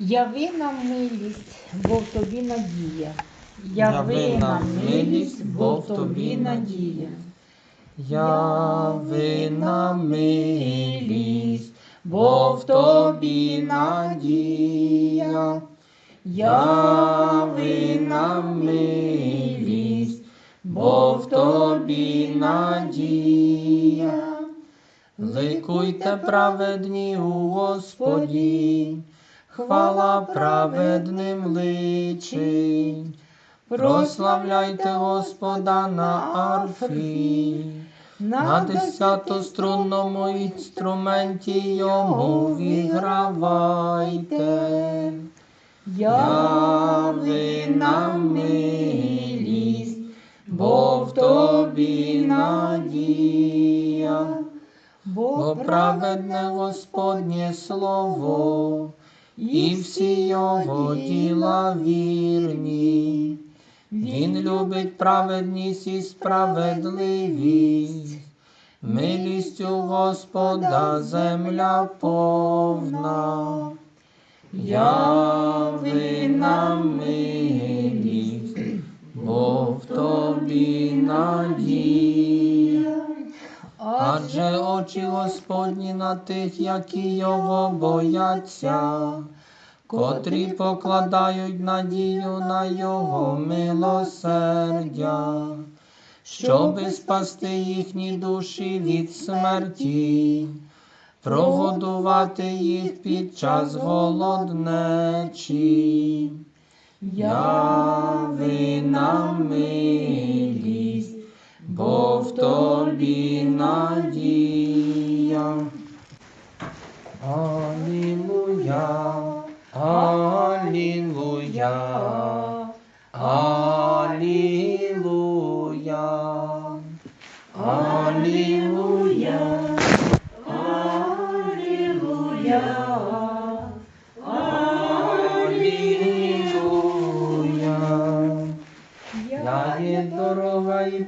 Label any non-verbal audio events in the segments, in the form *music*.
Яви нам милість, бо в тобі надія. Яви нам милість, бо в тобі надія. Яви нам милість, бо в тобі надія. Яви нам милість, бо в тобі надія. Ликуйте праведні у Господі, хвала праведним личить. Прославляйте Господа на арфі, на десятострунному інструменті йому вігравайте. Яви нам милість, бо в тобі надія, бо праведне Господнє слово, і всі його діла вірні. Він любить праведність і справедливість, милістю Господа земля повна. Яви нам милість, бо в тобі надія. Адже очі Господні на тих, які його бояться, котрі покладають надію на його милосердя, щоби спасти їхні душі від смерті, прогодувати їх під час голоднечі. Яви нам милість, бо в тобі надія. Алілуя, Алілуя, Алілуя,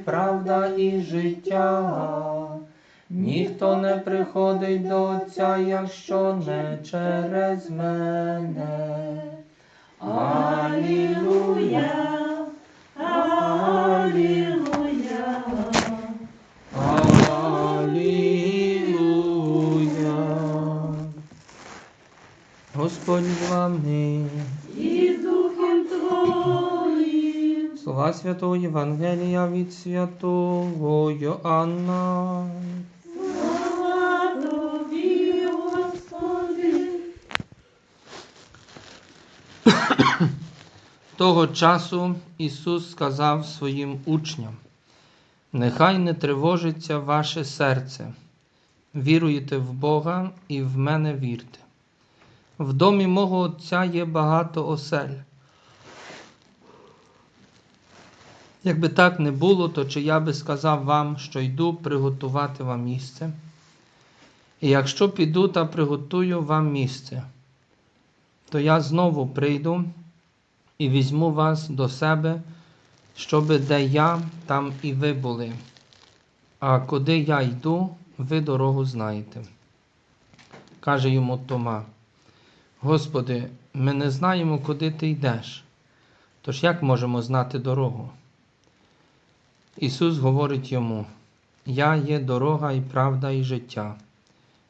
Правда і життя. Ніхто не приходить до Отця, якщо не через мене. Алілуя, Алілуя, Алілуя. Господь з вами. Слова Святого Євангелія від святого Йоанна. Слава Тобі, Господи. Того часу Ісус сказав своїм учням: Нехай не тривожиться ваше серце, віруєте в Бога і в мене вірте. В домі мого Отця є багато осель. Якби так не було, то чи я би сказав вам, що йду приготувати вам місце? І якщо піду та приготую вам місце, то я знову прийду і візьму вас до себе, щоби де я, там і ви були. А куди я йду, ви дорогу знаєте. Каже йому Тома: Господи, ми не знаємо, куди ти йдеш. Тож як можемо знати дорогу? Ісус говорить йому: Я є дорога і правда, і життя.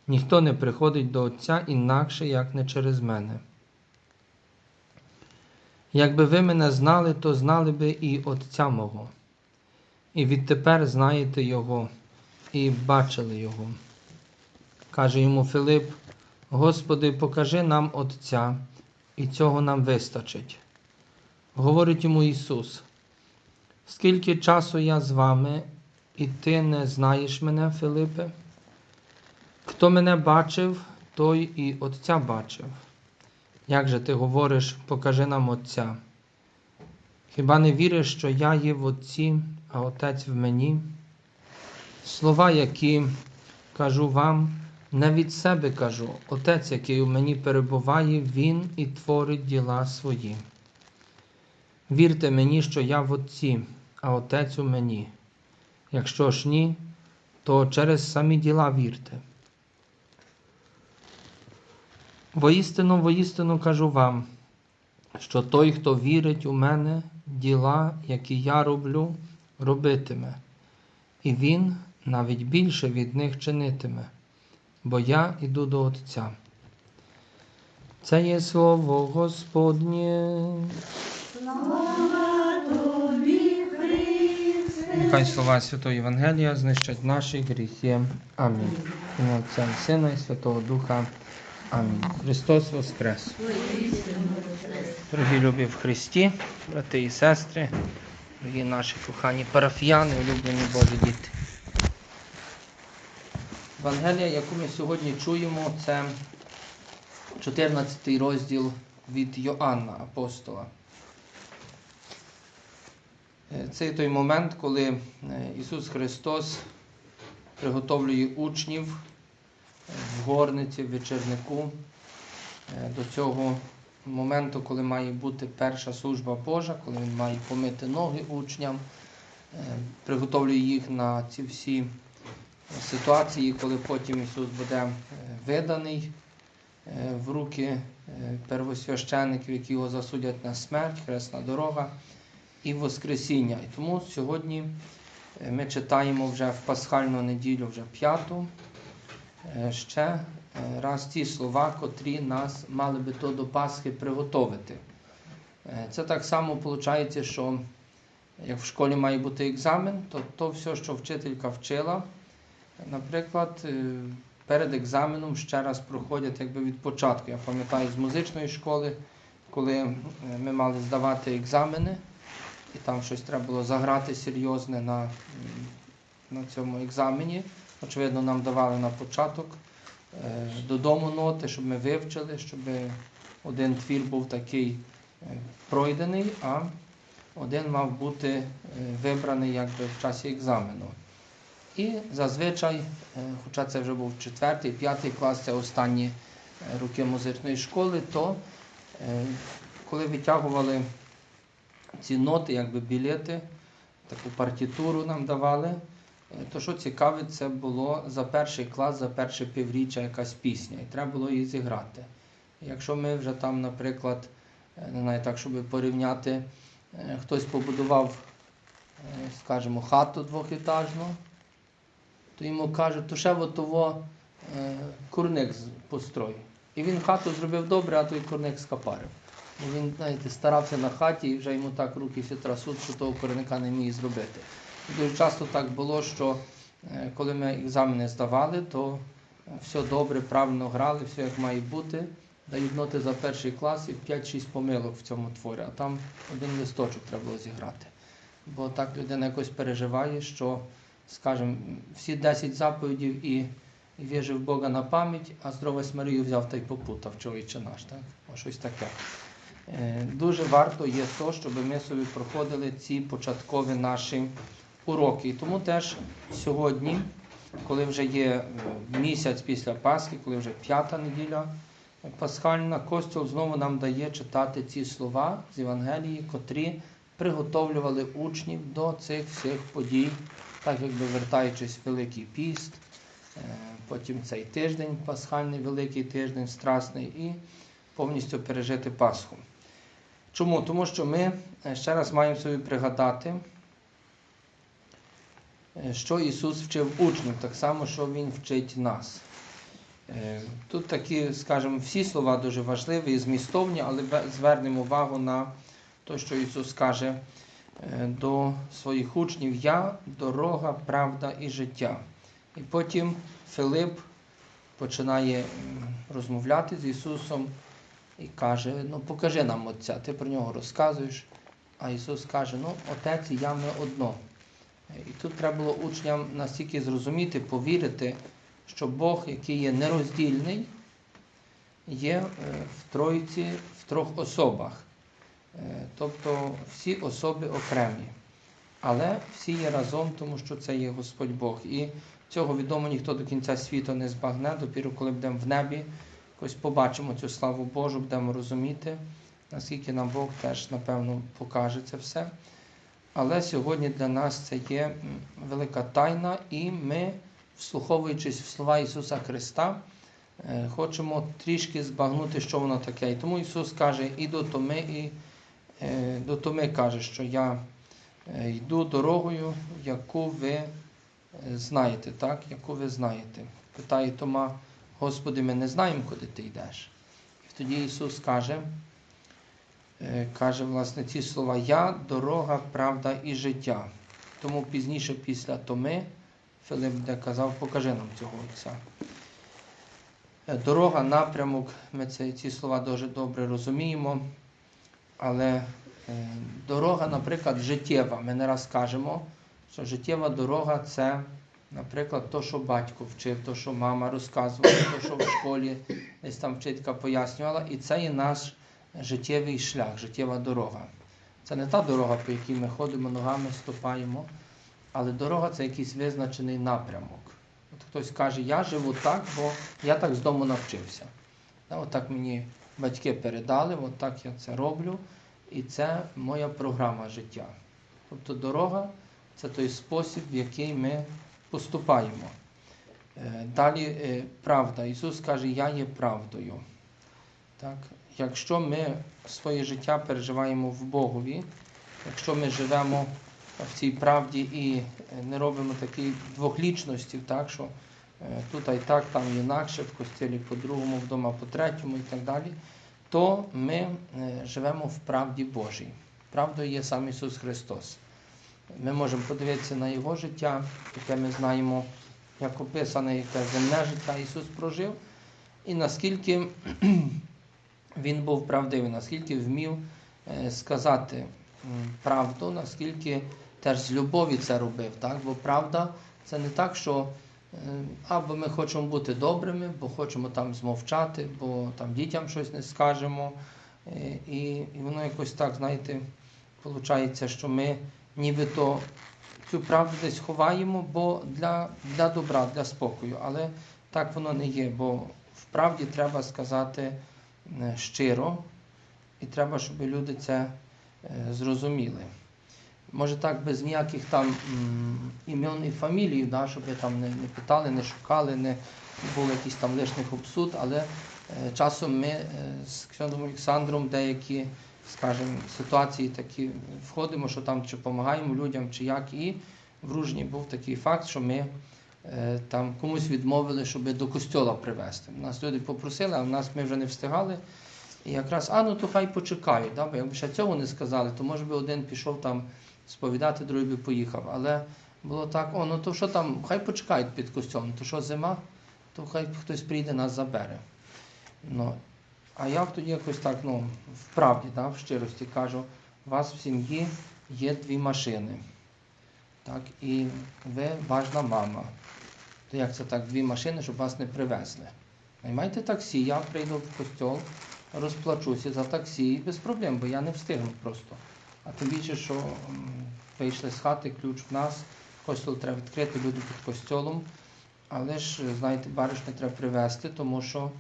Ніхто не приходить до Отця інакше, як не через мене. Якби ви мене знали, то знали би і Отця мого. І відтепер знаєте Його і бачили Його. Каже йому Филип: Господи, покажи нам Отця, і цього нам вистачить. Говорить йому Ісус: Скільки часу я з вами, і ти не знаєш мене, Филипе? Хто мене бачив, той і Отця бачив. Як же ти говориш, покажи нам Отця? Хіба не віриш, що я є в Отці, а Отець в мені? Слова, які кажу вам, не від себе кажу. Отець, який у мені перебуває, Він і творить діла свої. Вірте мені, що я в Отці, а Отець у мені. Якщо ж ні, то через самі діла вірте. Воістину, воістину кажу вам, що той, хто вірить у мене, діла, які я роблю, робитиме, і він навіть більше від них чинитиме, бо я іду до Отця. Це є слово Господнє. Слава. Нехай слова Святого Євангелія знищать наші гріхи. Амінь. Ім'я Отця і Сина і Святого Духа. Амінь. Христос Воскрес. Дорогі любі в Христі, брати і сестри, дорогі наші кохані парафіяни, улюблені Божі діти. Евангелія, яку ми сьогодні чуємо, це 14 розділ від Йоанна Апостола. Е, Це той момент, коли е, Ісус Христос приготовлює учнів е, в горниці, в вечірнику до цього моменту, коли має бути перша служба Божа, коли Він має помити ноги учням, приготовлює їх на ці всі ситуації, коли потім Ісус буде виданий в руки первосвящеників, які його засудять на смерть, хресна дорога і Воскресіння. І тому сьогодні е, ми читаємо вже в пасхальну неділю, вже п'яту, е, ще е, раз ті слова, котрі нас мали би то до Пасхи приготовити. Це так само виходить, що як в школі має бути екзамен, то то все, що вчителька вчила, наприклад, перед екзаменом ще раз проходять якби від початку. Я пам'ятаю з музичної школи, коли ми мали здавати екзамени, і там щось треба було заграти серйозне на, на цьому екзамені. Очевидно, нам давали на початок е, додому ноти, щоб ми вивчили, щоб один твір був такий е, пройдений, а один мав бути е, вибраний якби в часі екзамену. І зазвичай, хоча це вже був четвертий, п'ятий клас, це останні роки музичної школи, то коли витягували ці ноти, якби білети, таку партітуру нам давали. Е, То що цікаве, це було за перший клас, за перше півріччя якась пісня, і треба було її зіграти. Якщо ми вже там, наприклад, е, не знаю, так, щоб порівняти, е, хтось побудував, скажімо, хату двохетажну, то йому кажуть, то ще от того курник построй. І він хату зробив добре, а той курник скапарив. Він, знаєте, старався на хаті і вже йому так руки всі трасуть, що того кореника не міг зробити. І дуже часто так було, що е, коли ми екзамени здавали, то е, все добре, правильно грали, все як має бути. Дають ноти за перший клас і 5-6 помилок в цьому творі, а там один листочок треба було зіграти. Бо так людина якось переживає, що, скажімо, всі 10 заповідів і, і вірив в Бога на пам'ять, а здорове Марію взяв та й попутав, чоловіче наш, так? О, щось таке. Е, Дуже варто є то, щоб ми собі проходили ці початкові наші уроки. І тому теж сьогодні, коли вже є е, місяць після Пасхи, коли вже п'ята неділя Пасхальна, Костюл знову нам дає читати ці слова з Євангелії, котрі приготовлювали учнів до цих всіх подій, так якби вертаючись в Великий піст, е, потім цей тиждень, пасхальний великий тиждень, страсний, і повністю пережити Пасху. Чому? Тому що ми е, ще раз маємо собі пригадати, е, що Ісус вчив учнів, так само, що Він вчить нас. Е, Тут такі, скажімо, всі слова дуже важливі і змістовні, але звернемо увагу на те, що Ісус каже до своїх учнів: Я дорога, правда і життя. І потім Филип починає розмовляти з Ісусом і каже: Ну, покажи нам Отця, ти про нього розказуєш. А Ісус каже: Ну, Отець і я ми одно. І тут треба було учням настільки зрозуміти, повірити, що Бог, який є нероздільний, є е, в Тройці в трьох особах. Е, Тобто всі особи окремі. Але всі є разом, тому що це є Господь Бог. І цього відомо ніхто до кінця світу не збагне, допіру, коли будемо в небі, якось побачимо цю славу Божу, будемо розуміти, наскільки нам Бог теж, напевно, покаже це все. Але сьогодні для нас це є велика тайна, і ми, вслуховуючись в слова Ісуса Христа, е, хочемо трішки збагнути, що воно таке. І тому Ісус каже, і до Томи, і е, до Томи каже, що я е, йду дорогою, яку ви знаєте, так? яку ви знаєте. Питає Тома, Господи, ми не знаємо, куди ти йдеш. І тоді Ісус каже, е, каже власне ці слова: Я дорога, правда і життя. Тому пізніше, після Томи, Филип де казав, покажи нам цього Отця. Е, Дорога, напрямок, ми це, ці слова дуже добре розуміємо. Але е, дорога, наприклад, життєва. Ми не раз кажемо, що життєва дорога це, наприклад, то, що батько вчив, то, що мама розказувала, то, що в школі десь там вчителька пояснювала. І це є наш життєвий шлях, життєва дорога. Це не та дорога, по якій ми ходимо ногами, ступаємо, але дорога це якийсь визначений напрямок. От хтось каже, я живу так, бо я так з дому навчився. От так мені батьки передали, от так я це роблю, і це моя програма життя. Тобто дорога це той спосіб, в який ми поступаємо. Е, Далі е, правда. Ісус каже, я є правдою. Так? Якщо ми своє життя переживаємо в Богові, якщо ми живемо в цій правді і е, не робимо таких двохлічностей, так, що тут і так, там інакше, в костілі по-другому, вдома по-третьому і так далі, то ми живемо в правді Божій. Правдою є сам Ісус Христос. Ми можемо подивитися на Його життя, яке ми знаємо, як описане, яке земне життя Ісус прожив, і наскільки *clears throat* Він був правдивий, наскільки вмів е, сказати правду, наскільки теж з любові це робив. Так? Бо правда це не так, що е, або ми хочемо бути добрими, бо хочемо там змовчати, бо там дітям щось не скажемо. Е, І, і воно якось так, знаєте, виходить, що ми нібито цю правду десь ховаємо, бо для, для добра, для спокою. Але так воно не є, бо в правді треба сказати е, щиро, і треба, щоб люди це е, зрозуміли. Може так, без ніяких там імен і фамілій, да, щоб там не, не питали, не шукали, не було якихось там лишніх обсуд, але е, часом ми з Ксьондом Олександром деякі, скажімо, ситуації такі входимо, що там чи допомагаємо людям, чи як. І в Ружні був такий факт, що ми е, там комусь відмовили, щоб до костьола привезти. Нас люди попросили, а в нас ми вже не встигали. І якраз, а ну то хай почекають. Да? Бо якби ще цього не сказали, то може би один пішов там сповідати, другий би поїхав. Але було так, о, ну то що там, хай почекають під костьолом, то що зима, то хай хтось прийде нас забере. Ну, а я тоді якось так, ну, в правді, да, в щирості кажу, у вас в сім'ї є дві машини. Так, і ви важна мама. То як це так, дві машини, щоб вас не привезли? Наймайте таксі, я прийду в костьол, розплачуся за таксі і без проблем, бо я не встигну просто. А тим більше, що вийшли з хати, ключ в нас, костьол треба відкрити, люди під костьолом. Але ж, знаєте, бариш не треба привезти, тому що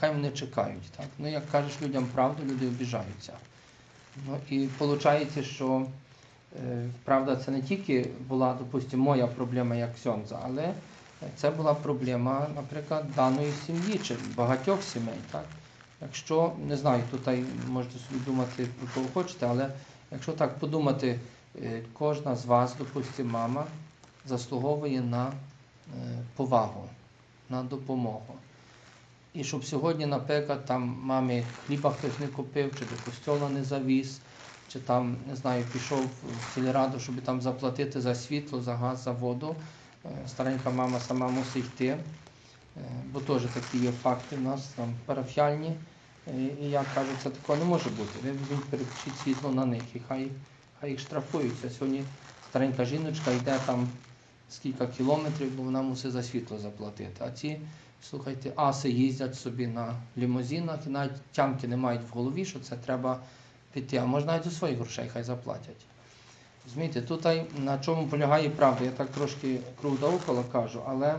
хай вони чекають. Так? Ну, як кажеш людям правду, люди обіжаються. Ну, і виходить, що е, правда, це не тільки була, допустимо, моя проблема як Сьонза, але це була проблема, наприклад, даної сім'ї чи багатьох сімей. Так? Якщо, не знаю, тут можете собі думати про кого хочете, але якщо так подумати, е, кожна з вас, допустимо, мама, заслуговує на е, повагу, на допомогу. І щоб сьогодні, наприклад, там мамі хліба хтось не купив, чи до костьола не завіз, чи там, не знаю, пішов в сільраду, щоб там заплатити за світло, за газ, за воду. Е, Старенька мама сама мусить йти, е, бо теж такі є факти в нас там парафіальні. Е, І я кажу, це такого не може бути. Ви переключіть світло на них і хай, хай їх штрафуються. Сьогодні старенька жіночка йде там з кілометрів, бо вона мусить за світло заплатити. А ці, слухайте, аси їздять собі на лімузинах і навіть тямки не мають в голові, що це треба піти. А може навіть у своїх грошей хай заплатять. Розумієте, тут на чому полягає правда. Я так трошки круг довкола кажу, але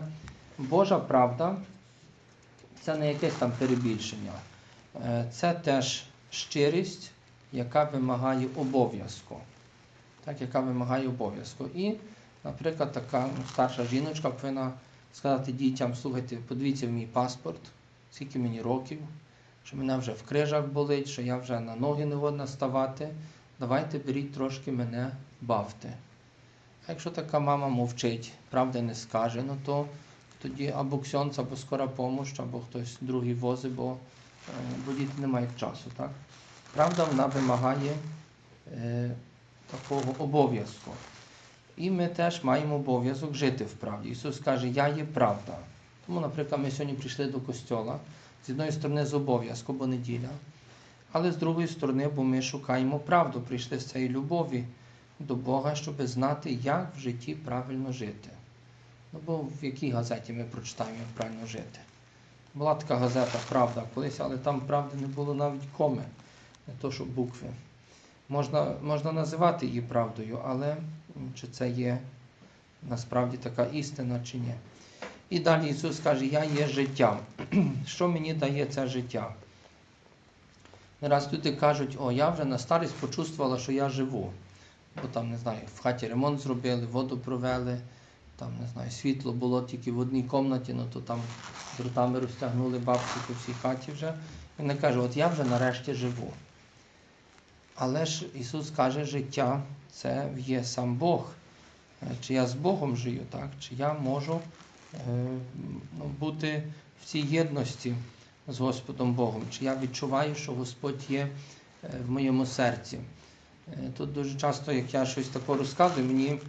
Божа правда це не якесь там перебільшення. Е, Це теж щирість, яка вимагає обов'язку. Так, яка вимагає обов'язку. І, наприклад, така старша жіночка повинна сказати дітям, слухайте, подивіться в мій паспорт, скільки мені років, що мене вже в крижах болить, що я вже на ноги не годна ставати. Давайте беріть трошки мене бавте. А якщо така мама мовчить, правди не скаже, ну то тоді або ксьонц, або скора помощ, або хтось другий возить, бо, е, бо діти не мають часу. Так? Правда, вона вимагає е, такого обов'язку. І ми теж маємо обов'язок жити в правді. Ісус каже, я є правда. Тому, наприклад, ми сьогодні прийшли до костьола з одної сторони з обов'язку, бо неділя, але з другої сторони, бо ми шукаємо правду, прийшли з цієї любові до Бога, щоб знати, як в житті правильно жити. Ну, бо в якій газеті ми прочитаємо, як правильно жити? Була така газета Правда колись, але там правди не було навіть коми, не то що букви. Можна, можна називати її правдою, але чи це є насправді така істина чи ні. І далі Ісус каже, я є життя. *clears throat* Що мені дає це життя? Не раз люди кажуть, о, я вже на старість почувствувала, що я живу. Бо там, не знаю, в хаті ремонт зробили, воду провели, там, не знаю, світло було тільки в одній кімнаті, ну то там дротами розтягнули бабці по всій хаті вже. І вони каже, от я вже нарешті живу. Але ж Ісус каже, життя це є сам Бог. Е, Чи я з Богом живу, так? чи я можу е, ну, бути в цій єдності з Господом Богом, чи я відчуваю, що Господь є е, в моєму серці. Тут дуже часто, як я щось таке розказую, мені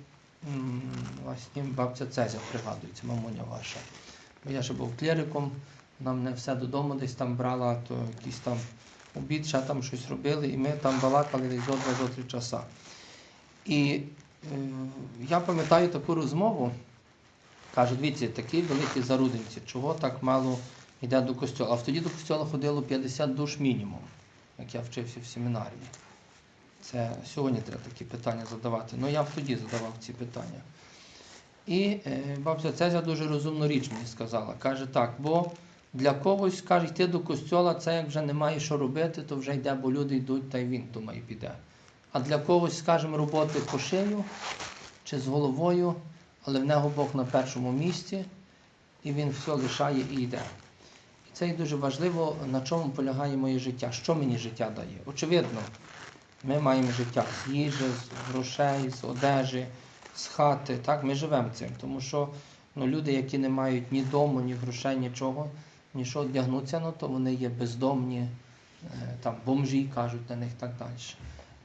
власне бабця Цезя пригадується, мамуня ваша. Бо я ще був клериком, вона мене все додому десь там брала, то якийсь там обід, ще там щось робили, і ми там балакали десь до 2-3 часа. І е, я пам'ятаю таку розмову, каже, дивіться, такі великі зарудинці, чого так мало йде до костьола? А тоді до костьола ходило 50 душ мінімум, як я вчився в семінарії. Це сьогодні треба такі питання задавати. Ну я тоді задавав ці питання. І е, бабця Цезя дуже розумну річ мені сказала. Каже так, бо для когось каже, йти до костьола, це як вже немає що робити, то вже йде, бо люди йдуть, та й він думає, піде. А для когось, скажімо, роботи по шию чи з головою, але в нього Бог на першому місці, і він все лишає і йде. І це і дуже важливо, на чому полягає моє життя, що мені життя дає. Очевидно, ми маємо життя з їжі, з грошей, з одежі, з хати. Так? Ми живемо цим. Тому що ну, люди, які не мають ні дому, ні грошей, нічого, ні що одягнуться, ну, то вони є бездомні, е, там, бомжі кажуть на них так далі.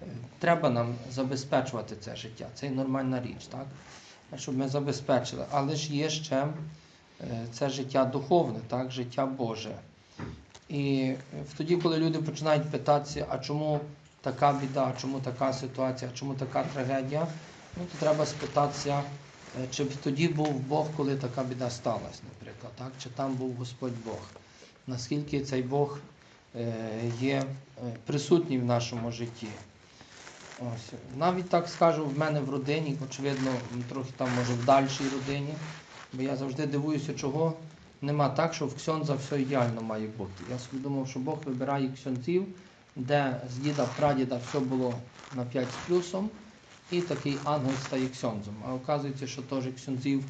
Е, Треба нам забезпечувати це життя. Це і нормальна річ, так? щоб ми забезпечили. Але ж є ще е, це життя духовне, так? життя Боже. І тоді, коли люди починають питатися, а чому така біда, чому така ситуація, чому така трагедія, ну то треба спитатися, чи б тоді був Бог, коли така біда сталася, наприклад, так? чи там був Господь Бог. Наскільки цей Бог е, є е, присутній в нашому житті. Ось. Навіть так скажу, в мене в родині, очевидно, трохи там може в дальшій родині, бо я завжди дивуюся, чого нема так, що в ксьонза все ідеально має бути. Я собі думав, що Бог вибирає ксьонзів, де з діда прадіда все було на 5 з плюсом, і такий ангел стає ксьонзом. А оказується, що теж ксьонзів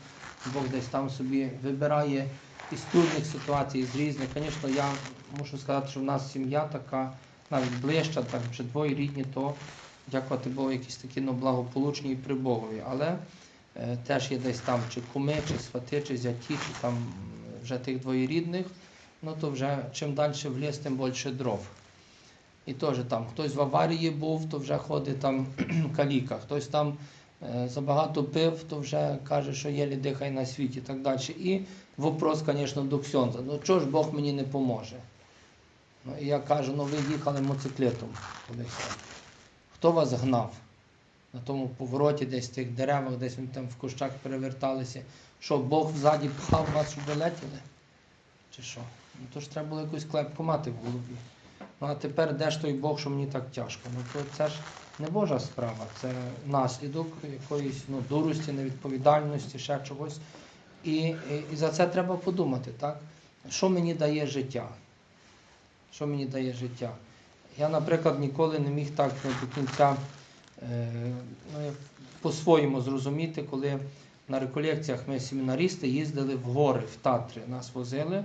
Бог десь там собі вибирає із трудних ситуацій, з різних. Звісно, я мушу сказати, що в нас сім'я така навіть ближча, так вже двоє рідні, то дякувати Богу, якісь такі ну, благополучні і при Богові. Але е, теж є десь там чи куми, чи свати, чи зяті, чи там вже тих двоєрідних, ну то вже чим далі в ліс, тим більше дров. І теж там хтось в аварії був, то вже ходить там *clears throat* каліка, хтось там е, забагато пив, то вже каже, що єлі дихай на світі і так далі. І вопрос, звісно, до Ксьонза. Ну чого ж Бог мені не поможе? Ну, і я кажу, ну ви їхали мотоциклетом колись. Хто вас гнав? На тому повороті, десь в тих деревах, десь ви там в кущах переверталися. Що Бог ззаді пхав вас, щоб ви летіли? Чи що? Ну то ж треба було якусь клепку мати в голові. Ну а тепер де ж той Бог, що мені так тяжко? Ну то це ж не Божа справа, це наслідок якоїсь ну, дурості, невідповідальності, ще чогось. І, і, і за це треба подумати, так? Що мені дає життя? Що мені дає життя? Я, наприклад, ніколи не міг так до кінця е, ну, по-своєму зрозуміти, коли на реколекціях ми семінаристи їздили в гори, в Татри. Нас возили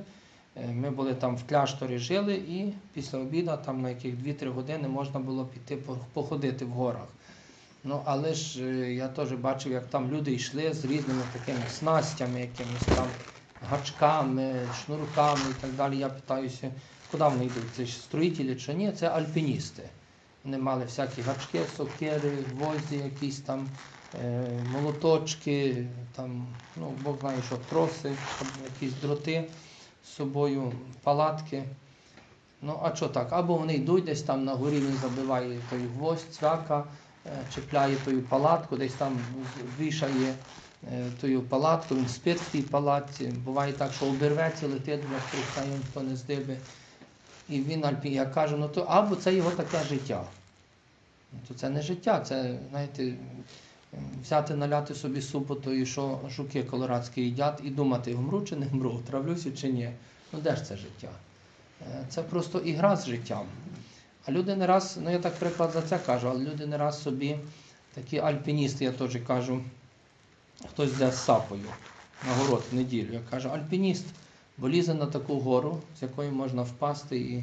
Ми були там в кляшторі жили, і після обіду, там на яких 2-3 години можна було піти походити в горах. Ну, але ж е, я теж бачив, як там люди йшли з різними такими снастями, якимись там гачками, шнурками і так далі. Я питаюся, куди вони йдуть? Це ж строїтелі чи ні? Це альпіністи. Вони мали всякі гачки, сокири, гвозді, якісь там е, молоточки, там, ну, Бог знає, що троси, якісь дроти з собою, палатки. Ну, а що так? Або вони йдуть десь там на горі, він забиває той гвоздь, цвяка, е, чіпляє тою палатку, десь там вішає е, тою палатку, він спить в тій палатці. Буває так, що обірветься, летить, хай ніхто не здиби. І він я кажу, ну то або це його таке життя. Ну, то це не життя, це, знаєте, взяти, наляти собі супу, то і що жуки колорадські їдять, і думати, вмру чи не вмру, травлюся чи ні. Ну де ж це життя? Е, Це просто ігра з життям. А люди не раз, ну я так приклад за це кажу, але люди не раз собі, такі альпіністи, я теж кажу, хтось йде з сапою на город в неділю. Я кажу, альпініст, бо лізе на таку гору, з якої можна впасти і,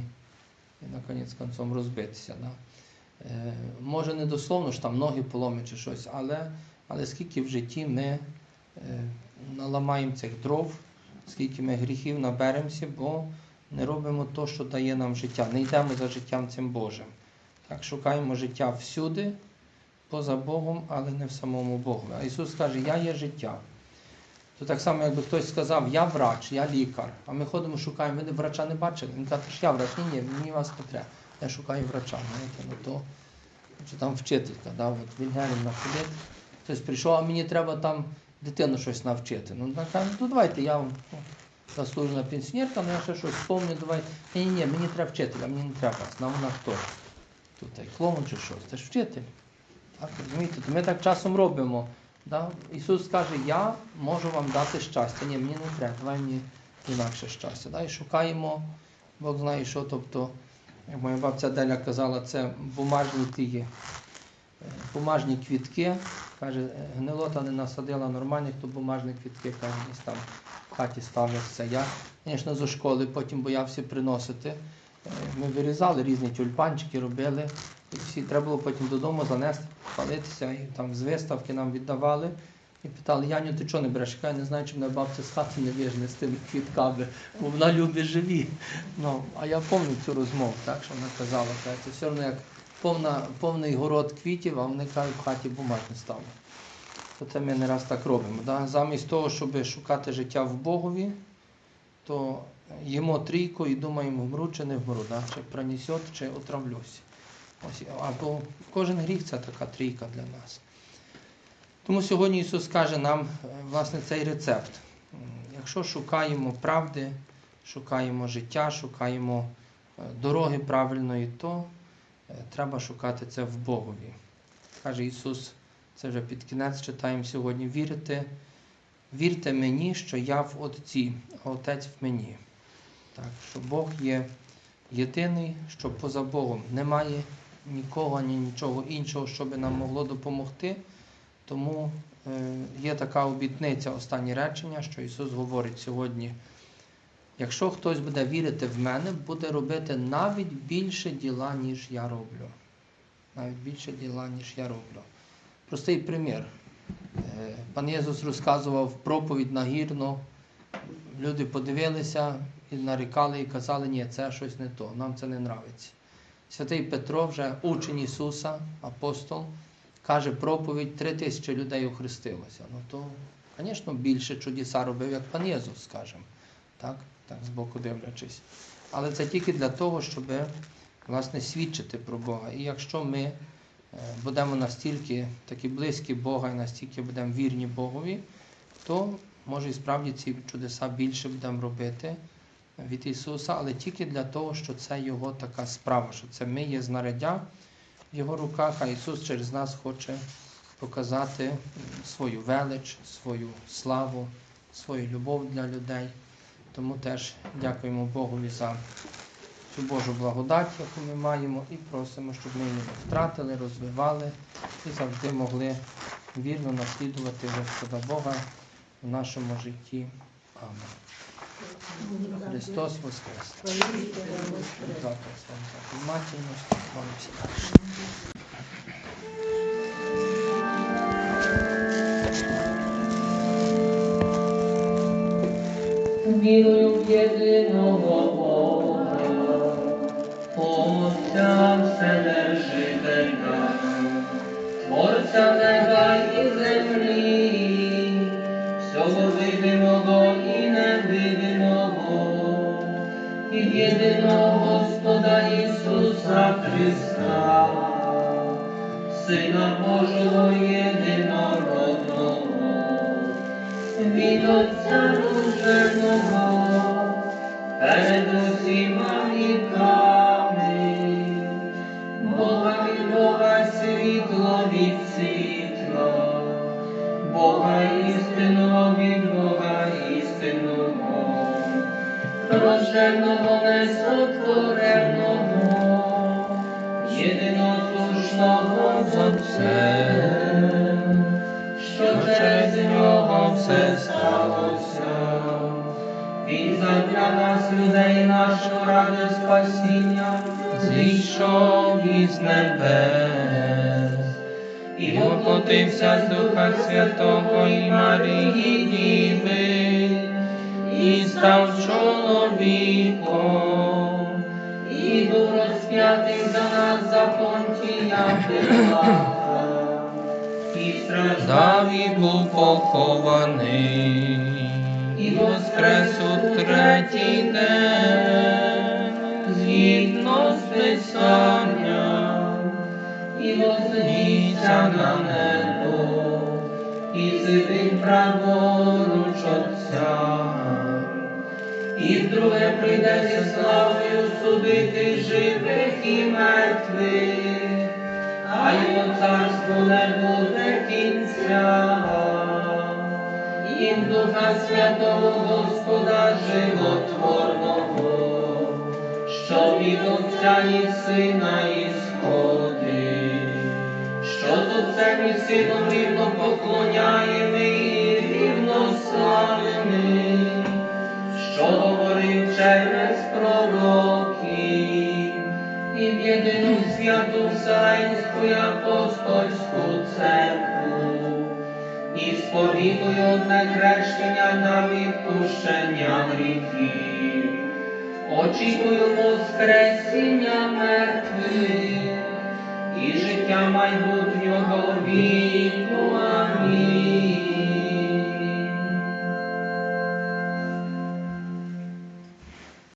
і наконець концом розбитися. Да? Е, може не дословно ж там ноги поломить чи щось, але, але скільки в житті ми е, наламаємо цих дров, скільки ми гріхів наберемося, бо не робимо то, що дає нам життя. Не йдемо за життям цим Божим. Так, шукаємо життя всюди, поза Богом, але не в самому Богу. А Ісус каже, я є життя. То так само, якби хтось сказав, я врач, я лікар, а ми ходимо, шукаємо, ми врача не бачили. Він каже, що я врач, ні, ні, мені вас не треба. Я шукаю врача. Знаєте, ну то, чи там вчителька, да, от Вільгельмна ходить, хтось прийшов, а мені треба там дитину щось навчити. Ну, каже, ну давайте, я вам ну, заслужена пенсіонерка, ну я ще щось спомню, давайте. Ні, ні, ні, мені треба вчителя, мені не треба. Ну, вона хто? Тут та й клоун чи щось, це ж вчитель. Так, розумієте, то ми так часом робимо. Да? Ісус каже, я можу вам дати щастя. Ні, мені не треба, давай мені інакше щастя. Да? І шукаємо, Бог знає, що, тобто, моя бабця Деля казала, це бумажні тії, е, бумажні квітки. Каже, «Е, гнилота не насадила нормальних, то бумажні квітки, каже, десь там в хаті ставляться. Я, звісно, зі школи потім боявся приносити. Е, Ми вирізали різні тюльпанчики, робили. І всі треба було потім додому занести, палитися, і там з виставки нам віддавали. І питали, Яню, ти чого не береш? Я не знаю, чи мене бабця з хати не вижне з тими квітками, бо вона любить живі. Ну, а я пам'ятаю цю розмову, так, що вона казала, це все одно як повна, повний город квітів, а вони кажуть, в хаті бумаг не стало. То це ми не раз так робимо. Да? Замість того, щоб шукати життя в Богові, то їмо трійку і думаємо, вмру чи не вмру, да? чи пронесет, чи отравлюсь. Ось, або кожен гріх це така трійка для нас. Тому сьогодні Ісус каже нам е, власне цей рецепт. Якщо шукаємо правди, шукаємо життя, шукаємо е, дороги правильної, то е, треба шукати це в Богові. Каже Ісус, це вже під кінець читаємо сьогодні. Вірите, вірте мені, що я в Отці, а Отець в мені. Так, що Бог є єдиний, що поза Богом немає нікого, ні нічого іншого, що би нам могло допомогти. Тому е, є така обітниця, останнє речення, що Ісус говорить сьогодні. Якщо хтось буде вірити в мене, буде робити навіть більше діла, ніж я роблю. Навіть більше діла, ніж я роблю. Простий примір. Е, Пан Єсус розказував проповідь нагірно. Люди подивилися і нарікали, і казали, ні, це щось не то, нам це не нравиться. Святий Петро, вже учень Ісуса, апостол, каже проповідь, три тисячі людей охрестилося. Ну то, звісно, більше чудеса робив, як пан Єсус, скажемо, так, так збоку дивлячись. Але це тільки для того, щоб власне свідчити про Бога. І якщо ми е, будемо настільки такі близькі Бога і настільки будемо вірні Богові, то може і справді ці чудеса більше будемо робити від Ісуса, але тільки для того, що це Його така справа, що це ми є знаряддя в Його руках, а Ісус через нас хоче показати свою велич, свою славу, свою любов для людей. Тому теж дякуємо Богові за цю Божу благодать, яку ми маємо, і просимо, щоб ми її не втратили, розвивали і завжди могли вірно наслідувати Господа Бога в нашому житті. Амінь. Христос Воскрес! Підматійності, молимося. Вірую в єдиного Бога, Отця Вседержителя, Творця неба і землі, всього видимого і в єдиного Господа Ісуса Христа, Сина Божого єдинородного, від Отця роженого, перед усіма віками, рожденого несотвореного, єдиносушного з Отцем, що через нього все сталося. Він задля нас, людей нашого ради спасіння, зійшов із небес і воплотився з Духа Святого і Марії Діви, і став чоловіком, і був розп'ятий за нас за понтія Пилата, і страждав і був похований, і воскрес у третій день, згідно з Писанням, і вознісся на небо, і сидить праворуч Отця, і вдруге прийде зі славою судити живих і мертвих, а його царству не буде кінця. І в Духа Святого Господа животворного, що від Отця і Сина ісходить, що з Отцем і Сином рівно поклоняємо і через пророків, і в єдину святу Вселенську і апостольську церкву, і сповідую одне хрещення на відпущення гріхів, очікую воскресіння мертвих і життя майбутнього віку. Амінь.